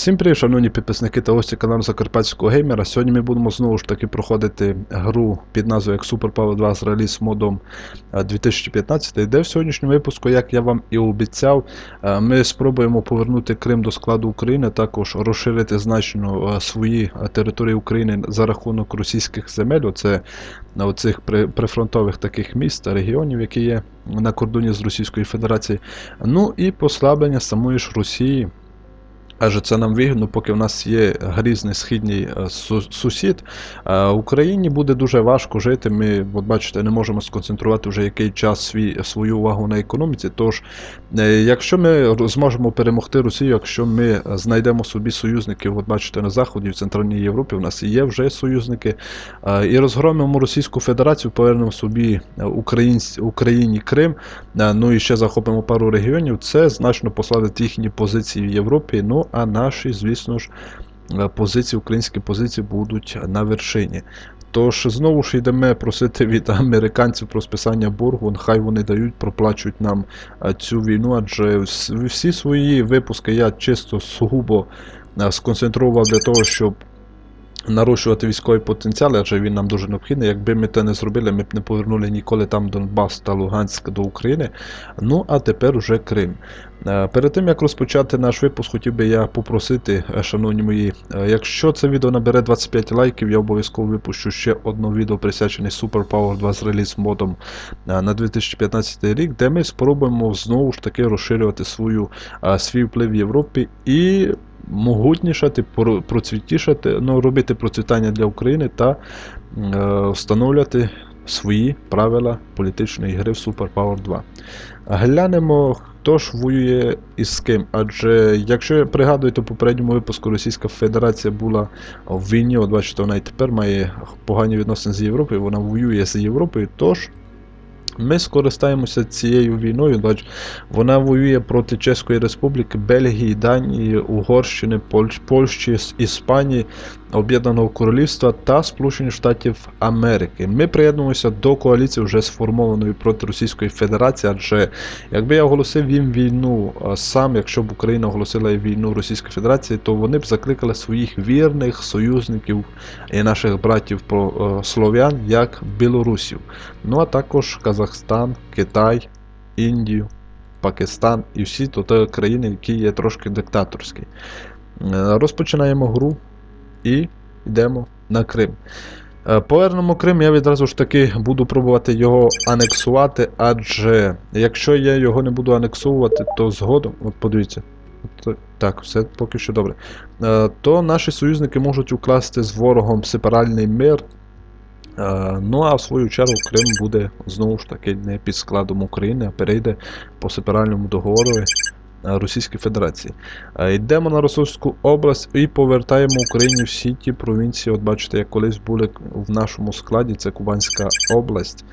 Всім привіт, шановні підписники та гості каналу Закарпатського геймера. Сьогодні ми будемо знову ж таки проходити гру під назвою як Super Power 2 з реліз модом е, 2015, де в сьогоднішньому випуску, як я вам і обіцяв, е, ми спробуємо повернути Крим до складу України, також розширити значно е, свої е, території України за рахунок російських земель. Оце на оцих при- прифронтових таких міст, регіонів, які є на кордоні з Російською Федерацією. Ну і послаблення самої ж Росії. Адже це нам вигідно, поки в нас є грізний східний е, сусід. Е, Україні буде дуже важко жити. Ми, от бачите, не можемо сконцентрувати вже який час свій, свою увагу на економіці. Тож, е, якщо ми зможемо перемогти Росію, якщо ми знайдемо собі союзників, от бачите, на Заході, в Центральній Європі, у нас є вже союзники, і розгромимо Російську Федерацію, повернемо собі Україні Крим, ну і ще захопимо пару регіонів, це значно послабить їхні позиції в Європі. Ну а наші, звісно ж, е, позиції, українські позиції будуть на вершині. Тож знову ж йдемо просити від американців про списання боргу, хай вони дають, проплачують нам е, цю війну, адже всі свої випуски я чисто сугубо е, сконцентрував для того, щоб нарощувати військовий потенціал, адже він нам дуже необхідний. Якби ми це не зробили, ми б не повернули ніколи там Донбас та Луганськ до України. Ну а тепер уже Крим. Е, Перед тим як розпочати наш випуск, хотів би я попросити, е, шановні мої, е, якщо це відео набере 25 лайків, я обов'язково випущу ще одне відео присвячене Super Power 2 з реліз модом на 2015 рік, де ми спробуємо знову ж таки розширювати свою, свій вплив в Європі і могутнішати, про- процвітішати, ну, робити процвітання для України та встановлювати свої правила політичної гри в Super Power 2. Глянемо, хто ж воює і з ким. Адже, якщо пригадуєте, у попередньому випуску Російська Федерація була в війні, от бачите, вона і тепер має погані відносини з Європою, вона воює з Європою, тож. Ми скористаємося цією війною, бач, вона воює проти Чеської Республіки, Бельгії, Данії, Угорщини, Польщ, Польщі, Іспанії, Об'єднаного Королівства та Сполучених Штатів Америки. Ми приєднуємося до коаліції вже сформованої проти Російської Федерації, адже якби я оголосив їм війну сам, якщо б Україна оголосила війну Російської Федерації, то вони б закликали своїх вірних союзників і наших братів е, слов'ян як білорусів. Ну а також Казахстан, Китай, Індію, Пакистан і всі то країни, які є трошки диктаторські. Е, Розпочинаємо гру і йдемо на Крим. Е, Повернемо Крим, я відразу ж таки буду пробувати його анексувати, адже якщо я його не буду анексувати, то згодом, от подивіться, так, все поки що добре. Е, То наші союзники можуть укласти з ворогом сепаральний мир. Е, Ну а в свою чергу Крим буде знову ж таки не під складом України, а перейде по сепаральному договору Російської Федерації. Е, Йдемо на Російську область і повертаємо Україні всі ті провінції. От бачите, як колись були в нашому складі, це Кубанська область.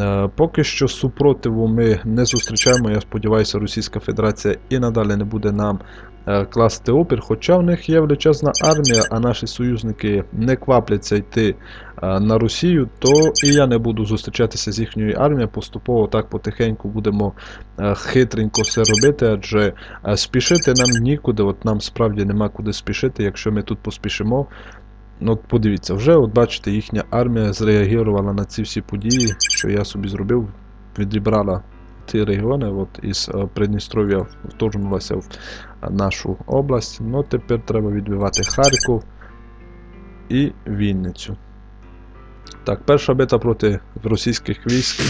Е, Поки що супротиву ми не зустрічаємо. Я сподіваюся, Російська Федерація і надалі не буде нам е, класти опір. Хоча в них є величезна армія, а наші союзники не квапляться йти е, на Росію, то і я не буду зустрічатися з їхньою армією. Поступово так потихеньку будемо хитренько все робити, адже спішити нам нікуди. От нам справді нема куди спішити, якщо ми тут поспішимо. Ну, от подивіться, вже от бачите, їхня армія зреагувала на ці всі події, що я собі зробив, відібрала ті регіони, от із е, Придністров'я вторгнулася в нашу область. Ну, тепер треба відбивати Харків і Вінницю. Так, перша битва проти російських військ.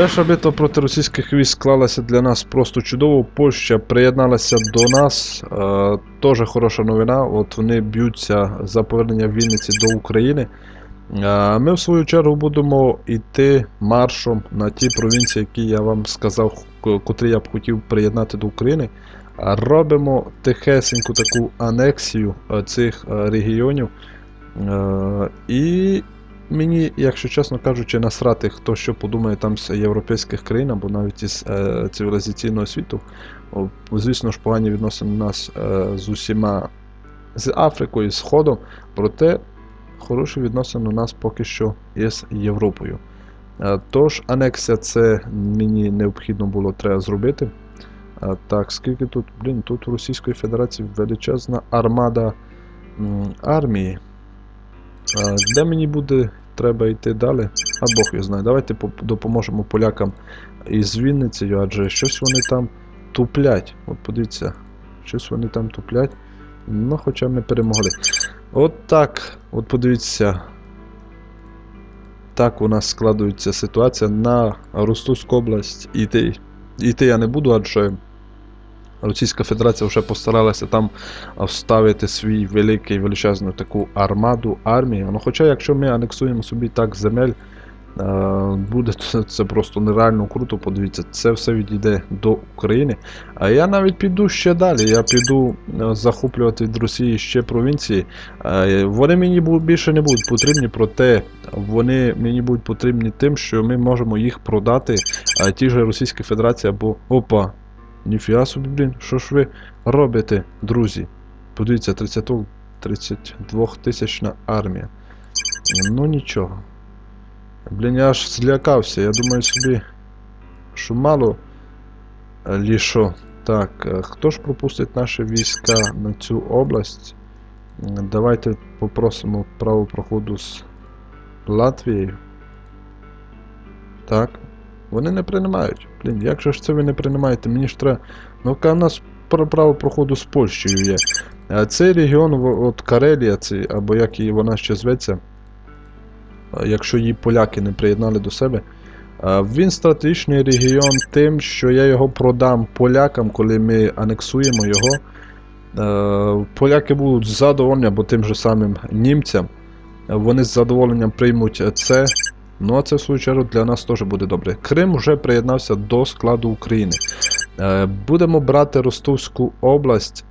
Перша битва проти російських військ склалася для нас просто чудово. Польща приєдналася до нас. Е, Теж хороша новина. От вони б'ються за повернення Вінниці до України. Е, Ми, в свою чергу, будемо йти маршом на ті провінції, які я вам сказав, котрі я б хотів приєднати до України. Робимо тихесеньку таку анексію е, цих е, регіонів. Е, І мені, якщо чесно кажучи, насрати, хто що подумає там з європейських країн або навіть із е, цивілізаційного світу. Звісно ж, погані відносини у нас е, з усіма з Африкою, з Сходом, проте хороші відносини у нас поки що є з Європою. Е, Тож, анексія це мені необхідно було треба зробити. Е, Так, скільки тут, блін, тут у Російської Федерації величезна армада м, армії. Е, Де мені буде треба йти далі? А Бог його знає. Давайте допоможемо полякам із Вінницею, адже щось вони там туплять. От подивіться, щось вони там туплять. Ну, хоча ми перемогли. От так, от подивіться. Так у нас складується ситуація на Ростовську область. Іти, іти я не буду, адже Російська Федерація вже постаралася там вставити свій великий величезну таку армаду армії. Ну, хоча, якщо ми анексуємо собі так земель, е, буде це, просто нереально круто. Подивіться, це все відійде до України. А я навіть піду ще далі. Я піду е, захоплювати від Росії ще провінції. Е, Вони мені більше не будуть потрібні, проте вони мені будуть потрібні тим, що ми можемо їх продати тій же Російській Федерації або опа. Ніфіга собі, блін, що ж ви робите, друзі? Подивіться, 30, 32 тисячна армія. Ну нічого. Блін, я аж злякався. Я думаю собі, що мало лішо. Так, е, хто ж пропустить наші війська на цю область? Давайте попросимо право проходу з Латвією. Так. Вони не приймають. Блін, як же ж це ви не приймаєте? Мені ж треба. Ну, в нас право проходу з Польщею є. А цей регіон, от Карелія, це, або як її вона ще зветься, якщо її поляки не приєднали до себе. Він стратегічний регіон тим, що я його продам полякам, коли ми анексуємо його. Поляки будуть задоволені, або тим же самим німцям. Вони з задоволенням приймуть це. Ну а це в свою чергу для нас теж буде добре. Крим вже приєднався до складу України. Е, Будемо брати Ростовську область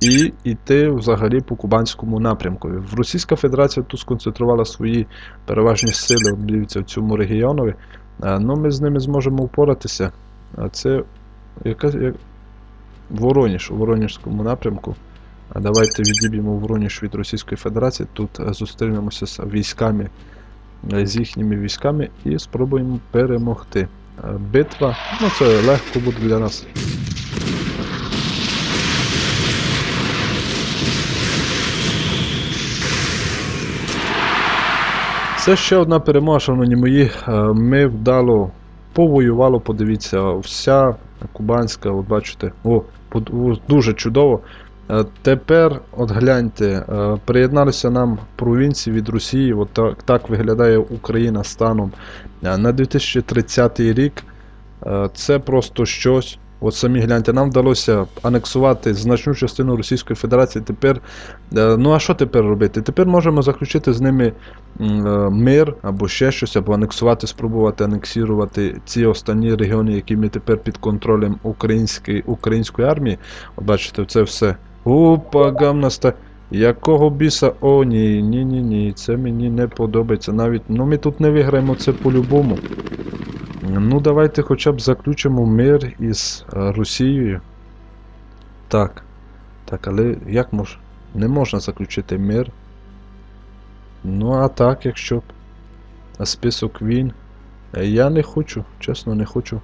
і йти взагалі по Кубанському напрямку. Російська Федерація тут сконцентрувала свої переважні сили, дивіться, в цьому регіонові. Е, Ну, ми з ними зможемо впоратися. А це яка, як... Вороніж у Воронежському напрямку. Давайте відіб'ємо Вороніж від Російської Федерації. Тут е, зустрінемося з військами, з їхніми військами і спробуємо перемогти. Е, Битва, ну це легко буде для нас. Це ще одна перемога, шановні мої. Е, Ми вдало повоювало, подивіться, вся кубанська, от бачите, о, дуже чудово. Е, Тепер, от гляньте, е, приєдналися нам провінції від Росії. От так, так виглядає Україна станом е, на 2030 рік. Це просто щось. От самі гляньте, нам вдалося анексувати значну частину Російської Федерації. Тепер, ну а що тепер робити? Тепер можемо заключити з ними мир або ще щось, або анексувати, спробувати анексувати ці останні регіони, які ми тепер під контролем української, української армії. От бачите, це все. Опа, гамнаста. Якого біса? О, ні, ні, ні. Це мені не подобається. Навіть, ну ми тут не виграємо це по-любому. Ну, давайте хоча б заключимо мир із е, Росією. Так. Так, але як мож... Не можна заключити мир. Ну, а так, якщо б. А список війн. Е, Я не хочу, чесно, не хочу.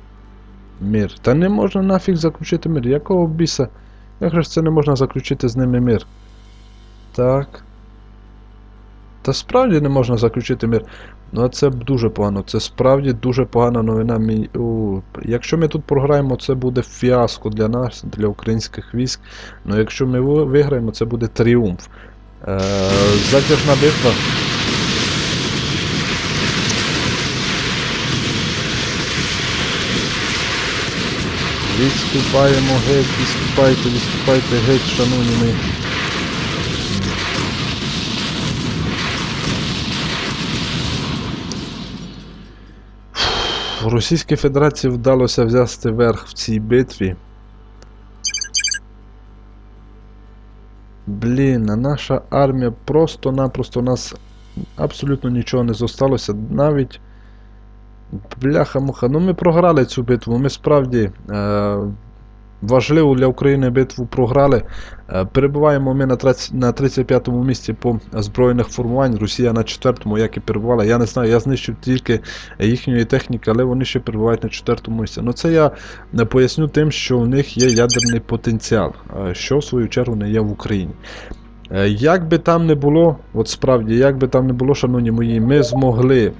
Мир. Та не можна нафіг заключити мир. Якого біса? Як ж це не можна заключити з ними мир? Так. Та справді не можна заключити мир. Ну, це дуже погано. Це справді дуже погана новина. Мій- у, Якщо ми тут програємо, це буде фіаско для нас, для українських військ. Ну якщо ми виграємо, це буде тріумф. Е, затяжна битва. Відступаємо геть, відступайте, відступайте геть, шановні ми. Російській Федерації вдалося взяти верх в цій битві. Блін, а наша армія просто-напросто нас абсолютно нічого не зосталося. Навіть. Бляха-муха. Ну ми програли цю битву. Ми справді. Е- важливу для України битву програли. Е, Перебуваємо ми на на 35-му місці по збройних формувань. Росія на 4-му, як і перебувала. Я не знаю, я знищив тільки їхньої техніки, але вони ще перебувають на 4-му місці. Ну це я е, поясню тим, що в них є ядерний потенціал, е, що в свою чергу не є в Україні. Е, Як би там не було, от справді, як би там не було, шановні мої, ми змогли.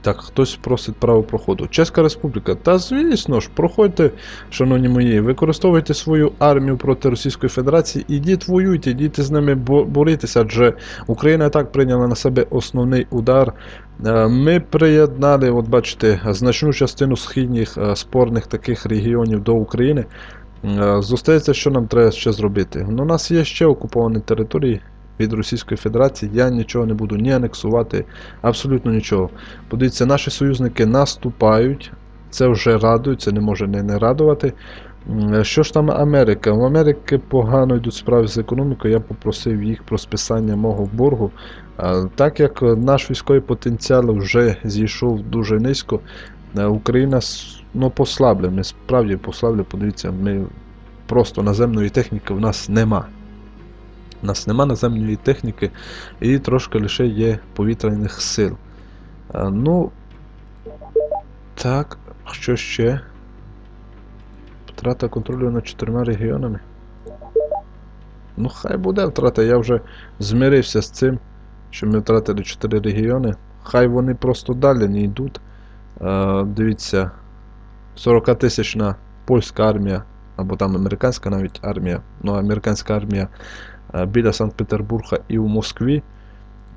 Так, хтось просить право проходу. Чеська Республіка. Та звісно ж, проходьте, шановні мої, використовуйте свою армію проти Російської Федерації, ідіть воюйте, ідіть з ними бо- борітися, адже Україна так прийняла на себе основний удар. Е, Ми приєднали, от бачите, значну частину східних е, спорних таких регіонів до України. Е, Зостається, що нам треба ще зробити. Ну, у нас є ще окуповані території від Російської Федерації. Я нічого не буду ні анексувати, абсолютно нічого. Подивіться, наші союзники наступають. Це вже радує, це не може не, не радувати. Е, Що ж там Америка? У Америки погано йдуть справи з економікою. Я попросив їх про списання мого боргу. Так як наш військовий потенціал вже зійшов дуже низько, е, Україна ну, послабля. Ми справді послабля. Подивіться, ми просто наземної техніки в нас нема. У нас нема наземної техніки і трошки лише є повітряних сил. А, ну. Так, що ще? Втрата контролю над чотирма регіонами. Ну, хай буде втрата, я вже змирився з цим, що ми втратили 4 регіони. Хай вони просто далі не йдуть. Е, дивіться, 40 тисячна польська армія, або там американська навіть армія, ну американська армія е, біля Санкт-Петербурга і у Москві.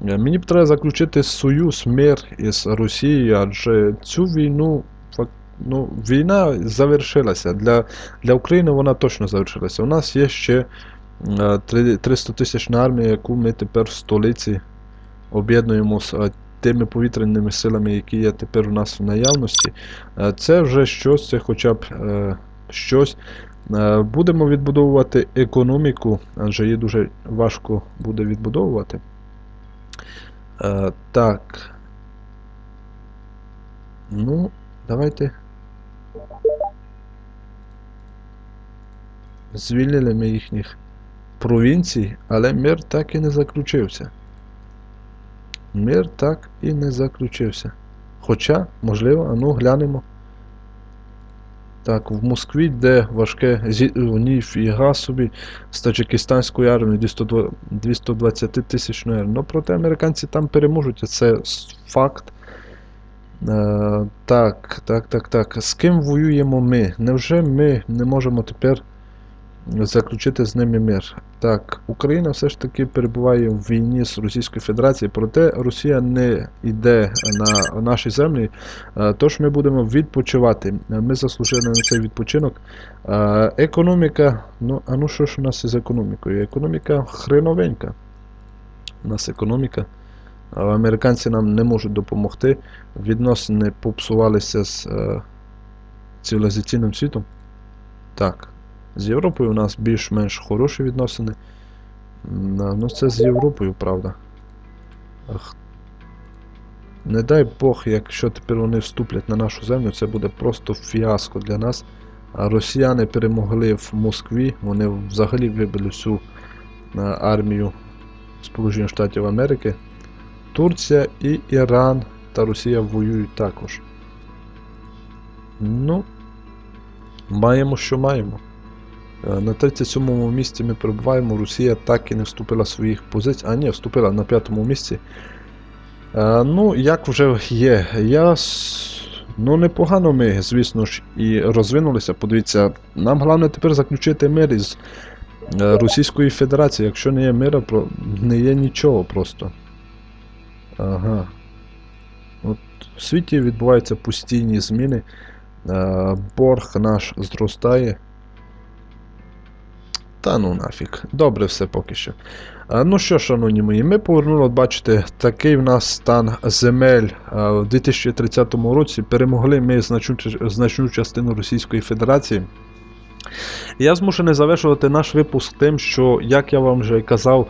Е, Мені б треба заключити союз, мир із Росією, адже цю війну ну, війна завершилася. Для, для України вона точно завершилася. У нас є ще е, три- 300 тисячна армія, яку ми тепер в столиці об'єднуємо з е, тими повітряними силами, які є тепер у нас в наявності. Е, Це вже щось, це хоча б е, щось. Е, Будемо відбудовувати економіку, адже її дуже важко буде відбудовувати. Е, так. Ну, давайте. Звільнили ми їхніх провінцій, але мир так і не заключився. Мир так і не заключився. Хоча, можливо, а ну глянемо. Так, в Москві, де важке ніфіга собі з таджикистанською армією 220 тисяч. армії. Ну, проте американці там переможуть, це факт. Е, так, так, так, так. З ким воюємо ми? Невже ми не можемо тепер заключити з ними мир? Так, Україна все ж таки перебуває в війні з Російською Федерацією, проте Росія не йде на наші землі, е, тож ми будемо відпочивати. Е, Ми заслужили на цей відпочинок. Е, Економіка, ну, а ну що ж у нас із економікою? Економіка хреновенька. У нас економіка. Американці нам не можуть допомогти. Відносини попсувалися з е, цивілізаційним світом. Так. З Європою у нас більш-менш хороші відносини. Ну, це з Європою, правда. Не дай Бог, якщо тепер вони вступлять на нашу землю, це буде просто фіаско для нас. А росіяни перемогли в Москві, вони взагалі вибили всю армію Сполучених Штатів Америки. Турція і Іран та Росія воюють також. Ну, маємо, що маємо. Е, На 37-му місці ми перебуваємо. Росія так і не вступила в своїх позицій. А ні, вступила на п'ятому місці. Е, Ну, як вже є. Я. Ну, непогано ми, звісно ж, і розвинулися. Подивіться, нам головне тепер заключити мир із е, Російської Федерації. Якщо не є мира, не є нічого просто. Ага. От в світі відбуваються постійні зміни. Борг наш зростає. Та ну нафіг. Добре все поки що. Ну що, шановні мої, ми повернули, от бачите, такий в нас стан земель а, в 2030 році. Перемогли ми значну, значну частину Російської Федерації. Я змушений завершувати наш випуск тим, що, як я вам вже казав,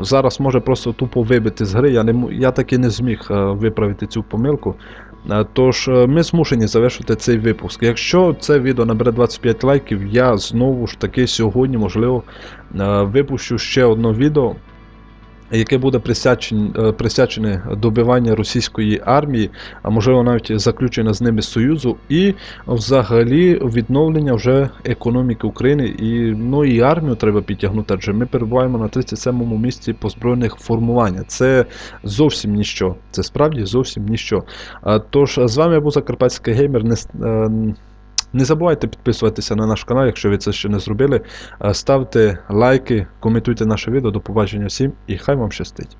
зараз може просто тупо вибити з гри. Я, не, я таки не зміг виправити цю помилку. Е, Тож е, ми змушені завершити цей випуск. Якщо це відео набере 25 лайків, я знову ж таки сьогодні, можливо, е, випущу ще одне відео, яке буде присвячене, е, присвячене добиванню російської армії, а можливо навіть заключення з ними союзу, і взагалі відновлення вже економіки України і, ну, і армію треба підтягнути, адже ми перебуваємо на 37-му місці по збройних формувань. Це зовсім ніщо. Це справді зовсім ніщо. Тож з вами був Закарпатський геймер. Не, е, не забувайте підписуватися на наш канал, якщо ви це ще не зробили. Е, ставте лайки, коментуйте наше відео. До побачення всім і хай вам щастить!